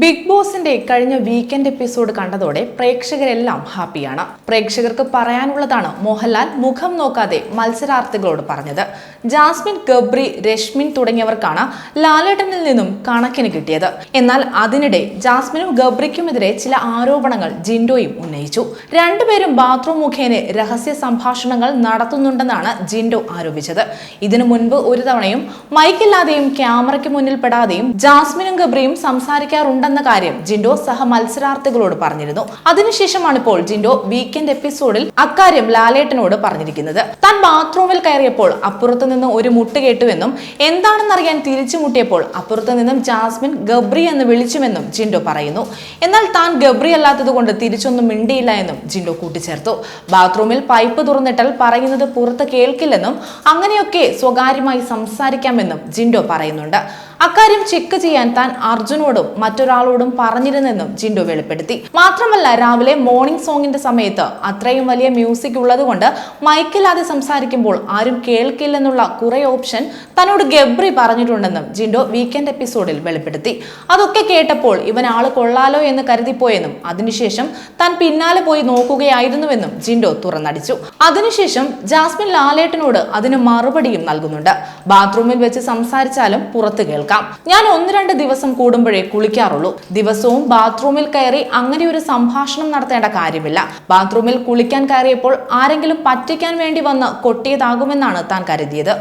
Big ബോസിന്റെ കഴിഞ്ഞ weekend episode കണ്ടതോടെ പ്രേക്ഷകരെല്ലാം ഹാപ്പിയാണ്. പ്രേക്ഷകർക്ക് പറയാനുള്ളതാണ് മോഹൻലാൽ മുഖം നോക്കാതെ മത്സരാർത്ഥികളോട് പറഞ്ഞത്. ജാസ്മിൻ ഗബ്രി രശ്മിൻ തുടങ്ങിയവർക്കാണ് ലാലേട്ടനിൽ നിന്നും കണക്കിന് കിട്ടിയത്. എന്നാൽ അതിനിടെ ജാസ്മിനും ഗബ്രിക്കുമെതിരെ ചില ആരോപണങ്ങൾ ജിൻഡോയും ഉന്നയിച്ചു. രണ്ടുപേരും ബാത്റൂം മുഖേന രഹസ്യ സംഭാഷണങ്ങൾ നടത്തുന്നുണ്ടെന്നാണ് ജിൻഡോ ആരോപിച്ചത്. ഇതിനു മുൻപ് ഒരു തവണയും മൈക്കില്ലാതെയും ക്യാമറയ്ക്ക് മുന്നിൽ പെടാതെയും ജാസ്മിനും ഗബ്രിയും സംസാരിക്കാറുണ്ടെന്ന കാര്യം ജിൻഡോ സഹ മത്സരാർത്ഥികളോട് പറഞ്ഞിരുന്നു. അതിനുശേഷമാണ് ഇപ്പോൾ ജിൻഡോ വീക്കെൻഡ് എപ്പിസോഡിൽ അക്കാര്യം ലാലേട്ടനോട് പറഞ്ഞിരിക്കുന്നത്. താൻ ബാത്റൂമിൽ കയറിയപ്പോൾ അപ്പുറത്ത് നിന്ന് ഒരു മുട്ട് കേട്ടുവെന്നും എന്താണെന്നറിയാൻ തിരിച്ചു മുട്ടിയപ്പോൾ അപ്പുറത്ത് നിന്നും ജാസ്മിൻ ഗബ്രി എന്ന് വിളിച്ചുവെന്നും ജിൻഡോ പറയുന്നു. എന്നാൽ താൻ ഗബ്രി അല്ലാത്തത് കൊണ്ട് തിരിച്ചൊന്നും മിണ്ടിയില്ല എന്നും ജിൻഡോ കൂട്ടിച്ചേർത്തു. ബാത്റൂമിൽ പൈപ്പ് തുറന്നിട്ടാൽ പറയുന്നത് പുറത്ത് കേൾക്കില്ലെന്നും അങ്ങനെയൊക്കെ സ്വകാര്യമായി സംസാരിക്കാമെന്നും ജിൻഡോ പറയുന്നുണ്ട്. അക്കാര്യം ചെക്ക് ചെയ്യാൻ താൻ അർജുനോടും മറ്റൊരാളോടും പറഞ്ഞിരുന്നെന്നും ജിൻഡു വെളിപ്പെടുത്തി. മാത്രമല്ല രാവിലെ മോർണിംഗ് സോങ്ങിന്റെ സമയത്ത് അത്രയും വലിയ മ്യൂസിക് ഉള്ളതുകൊണ്ട് മൈക്കില്ലാതെ സംസാരിക്കുമ്പോൾ ആരും കേൾക്കില്ലെന്നുള്ള കുറെ ഓപ്ഷൻ തന്നോട് ഗബ്രി പറഞ്ഞിട്ടുണ്ടെന്നും ജിൻഡോ വീക്കെൻഡ് എപ്പിസോഡിൽ വെളിപ്പെടുത്തി. അതൊക്കെ കേട്ടപ്പോൾ ഇവൻ ആൾ കൊള്ളാലോ എന്ന് കരുതിപ്പോയെന്നും അതിനുശേഷം താൻ പിന്നാലെ പോയി നോക്കുകയായിരുന്നുവെന്നും ജിൻഡോ തുറന്നടിച്ചു. അതിനുശേഷം ജാസ്മിൻ ലാലേട്ടനോട് അതിന് മറുപടിയും നൽകുന്നുണ്ട്. ബാത്റൂമിൽ വെച്ച് സംസാരിച്ചാലും പുറത്ത് കേൾക്കാം. ഞാൻ ഒന്ന് രണ്ട് ദിവസം കൂടുമ്പോഴേ കുളിക്കാറുള്ളൂ. ദിവസവും ബാത്റൂമിൽ കയറി അങ്ങനെ ഒരു സംഭാഷണം നടത്തേണ്ട കാര്യമില്ല. ബാത്റൂമിൽ കുളിക്കാൻ കയറിയപ്പോൾ ആരെങ്കിലും പറ്റിക്കാൻ വേണ്ടി വന്ന് കൊട്ടിയതാകുമെന്നാണ് താൻ കരുതിയത്.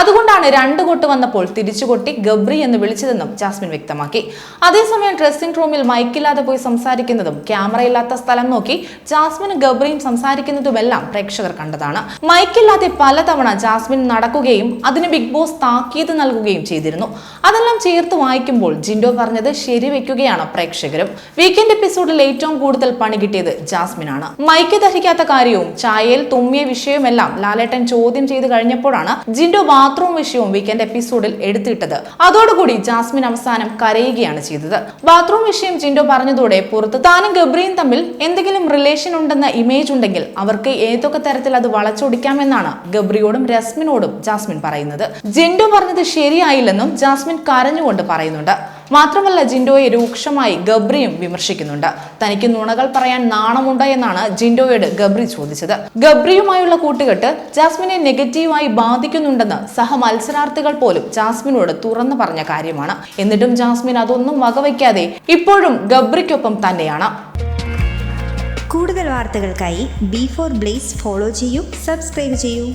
അതുകൊണ്ടാണ് രണ്ട് കൊട്ട് വന്നപ്പോൾ തിരിച്ചു കൊട്ടി ഗബ്രി എന്ന് വിളിച്ചതെന്നും ജാസ്മിൻ വ്യക്തമാക്കി. അതേസമയം ഡ്രസ്സിംഗ് റൂമിൽ മൈക്കില്ലാതെ പോയി സംസാരിക്കുന്നതും ക്യാമറ ഇല്ലാത്ത സ്ഥലം നോക്കി ജാസ്മിനും ഗബ്രിയും സംസാരിക്കുന്നതുമെല്ലാം പ്രേക്ഷകർ കണ്ടതാണ്. മൈക്കില്ലാതെ പലതവണ ജാസ്മിൻ നടക്കുകയും അതിന് ബിഗ് ബോസ് താക്കീത് നൽകുകയും ചെയ്തിരുന്നു. അതെല്ലാം ചേർത്ത് വായിക്കുമ്പോൾ ജിൻഡോ പറഞ്ഞത് ശരിവെക്കുകയാണ് പ്രേക്ഷകരും. വീക്കെൻഡ് എപ്പിസോഡിൽ ഏറ്റവും കൂടുതൽ പണി കിട്ടിയത് ജാസ്മിനാണ്. മൈക്ക് ധരിക്കാത്ത കാര്യവും ചായയിൽ തുമ്മിയ വിഷയവുമെല്ലാം ലാലേട്ടൻ ചോദ്യം ചെയ്ത് കഴിഞ്ഞപ്പോഴാണ് ജിൻഡോ ബാത്റൂം വിഷയവും വീക്കെൻഡ് എപ്പിസോഡിൽ എടുത്തിട്ടത്. അതോടുകൂടി ജാസ്മിൻ അവസാനം കരയുകയാണ് ചെയ്തത്. ബാത്റൂം വിഷയം ജിൻഡോ പറഞ്ഞതോടെ പുറത്ത് താനും ഗബ്രിയും തമ്മിൽ എന്തെങ്കിലും റിലേഷൻ ഉണ്ടെന്ന ഇമേജ് ഉണ്ടെങ്കിൽ അവർക്ക് ഏതൊക്കെ തരത്തിൽ അത് വളച്ചൊടിക്കാമെന്നാണ് ഗബ്രിയോടും രസ്മിനോടും ജാസ്മിൻ പറയുന്നത്. ജിൻഡോ പറഞ്ഞത് ശരിയായില്ലെന്നും ജാസ്മിൻ കരഞ്ഞുകൊണ്ട് പറയുന്നുണ്ട്. മാത്രമല്ല ജിൻഡോയെ രൂക്ഷമായി ഗബ്രിയും വിമർശിക്കുന്നുണ്ട്. തനിക്ക് നുണകൾ പറയാൻ നാണമുണ്ട് എന്നാണ് ജിൻഡോയോട് ഗബ്രി ചോദിച്ചത്. ഗബ്രിയുമായുള്ള കൂട്ടുകെട്ട് ജാസ്മിനെ നെഗറ്റീവായി ബാധിക്കുന്നുണ്ടെന്ന് സഹ മത്സരാർത്ഥികൾ പോലും ജാസ്മിനോട് തുറന്നു പറഞ്ഞ കാര്യമാണ്. എന്നിട്ടും ജാസ്മിൻ അതൊന്നും വകവയ്ക്കാതെ ഇപ്പോഴും ഗബ്രിക്കൊപ്പം തന്നെയാണ്. കൂടുതൽ വാർത്തകൾക്കായി ബി ഫോർ ബ്ലേസ് ഫോളോ ചെയ്യൂ സബ്സ്ക്രൈബ് ചെയ്യൂ.